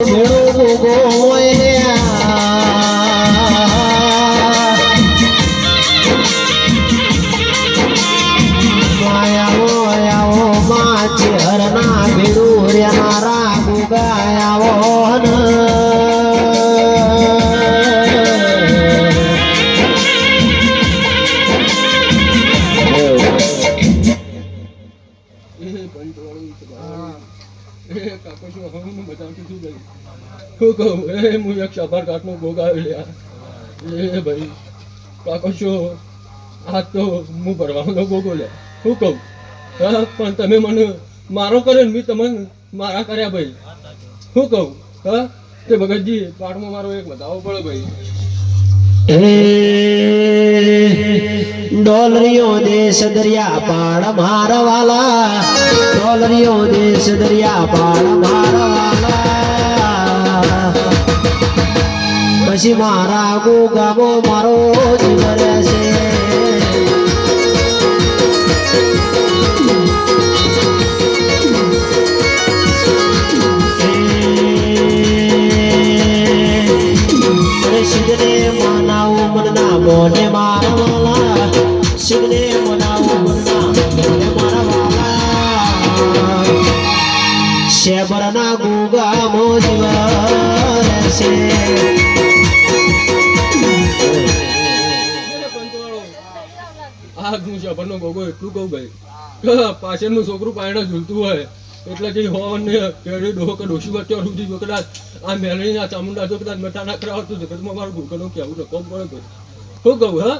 ભેળું ગોયા માયાવો આવો માછી કાકો શું હું બતાવતું શું કહું એ હું એક સફર કાટનો ભોગ લ્યા એ ભાઈ કાકો શું આ તો હું ભરવાનો ભોગો લ્યા શું કહું હા પણ તમે મને મારો કરે ને મેં તમને મારા કર્યા ભાઈ શું કહું, હા? તે ભગતજી પાઠમાં મારો એક બતાવો પડે ભાઈ. ડોલરીઓ દેશ દરિયા પાડ મારવાલા. ડોલરીઓ દેશ દરિયા પાડ મારવાલા. પછી મારા ગોગામો મારો જીવ રહેશે શેબરના ગુગા મોજીવ રહેશે આ હું શબરનો એટલું કહું ભાઈ. પાછળનું છોકરું પાયણે ઝૂલતું હોય એટલે કે હોવન કેરી ડોહો કે ડોશી વચ્ચે સુધી જો કદાચ આ આ ચામુંડા જો કદાચ મટા ના કરાવો તો જગતમાં મારું કેવું રકમ પડે શું કહું હા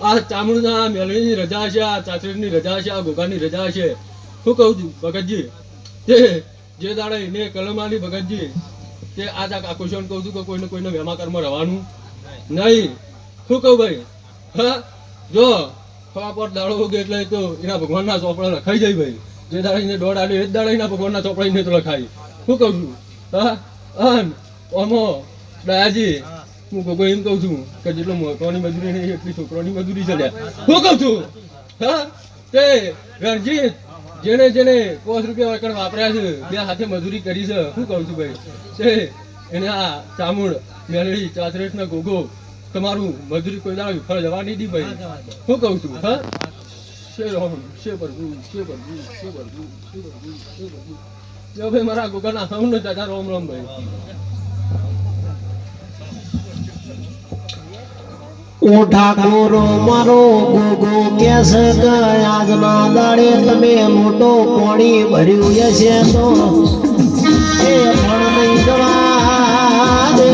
આ ચામુંડા આ મેલણીની રજા છે, આ ચાચડીની રજા છે, આ ગોગાની રજા છે. શું કહું છું, ભગતજી જે દાડે એને કલમ ભગતજી, તે આજ આ ક્વેશ્ચન કહું છું કે કોઈને કોઈને વેમાકરમાં રહેવાનું નહીં. શું કહું ભાઈ, હા, જો ખવા પર દાડો ઉગે એટલે તો એના ભગવાનના ચોપડા લખાઈ જાય ભાઈ. જે દાડે એને દોડ આલે, એ જ દાડે એના ભગવાનના ચોપડા એને તો લખાય. શું કહું છું, હા, અન, ઓમો દયાજી હું ગોગો એમ કહું છું કે જેટલો મોટોની મજૂરી નહીં, એટલી છોકરાની મજૂરી છે હું કહું છું, હા, તે રણજીત જેને જેને પાંચ રૂપિયા એકણ વાપર્યા છે ત્યાં હાથે મજૂરી કરી છે શું કહું છું ભાઈ, તે એને આ ચામુડ મેલડી ચાસરેટ ને ગોગો તમારું મજૂરી કોઈ દાડા વિફળ જવા નહીં દી ભાઈ. શું કહું છું, હા. શે રોમ, શે પ્રભુ શે પ્રભુ શે પ્રભુ શે પ્રભુ શે પ્રભુ. જો ભાઈ, મારા ગોગાના હમને દાદા, રોમ રોમ ભાઈ. ઓ ઠાકોરો મારો ગોગો કેસ આજના દાડે તમે મોટો પાણી ભર્યું હશે તો. એ પણ નહીં જવા દે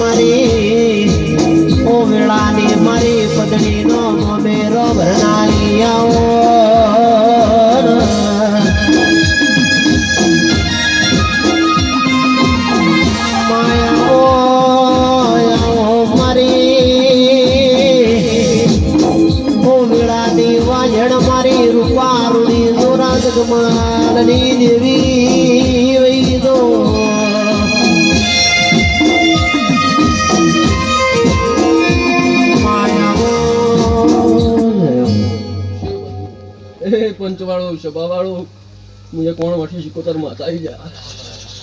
મારી ઓ મારી પદડીનો મોમેરો ભરનારી. વાજણ મારી રૂપારુણી જોરા જગમાલની દેવી એ પંચવાળો સભાવાળો મુજે કોણ વઠી શીખો તાર માતા આવી જા